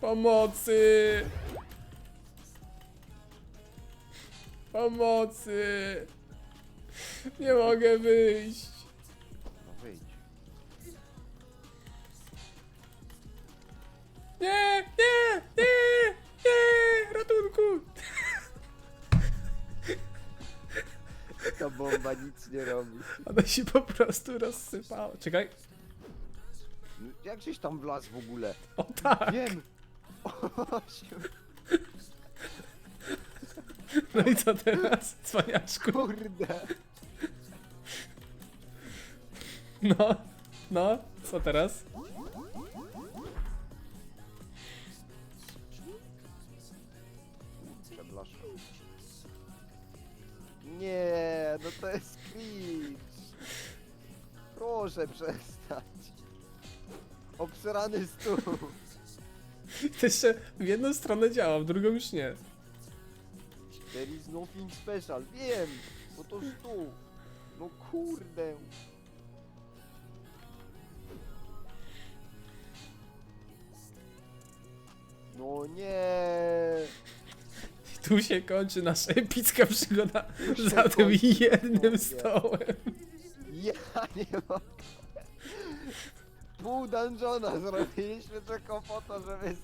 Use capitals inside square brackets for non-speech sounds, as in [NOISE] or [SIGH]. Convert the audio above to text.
Pomocy! Pomocy! Nie mogę wyjść. No wyjdź. Nie, nie, nie, nie, ratunku! Ta bomba nic nie robi. Ona się po prostu rozsypała. Czekaj. Jak żeś tam wlazł w ogóle? O tak! Wiem! Osiem. [LAUGHS] No i co teraz, cwaniaczku? Kurde! No, no, co teraz? Przepraszam. Nie, no to jest cringe. Proszę przestać. Obsrany stół. [LAUGHS] To jeszcze w jedną stronę działa, w drugą już nie. There is nothing special. Wiem, bo to stół. No kurde. No nie. I tu się kończy nasza epicka przygoda się za tym kończy, jednym mówię. stołem. Ja nie mogę. Pół dungeona zrobiliśmy tylko po to, żeby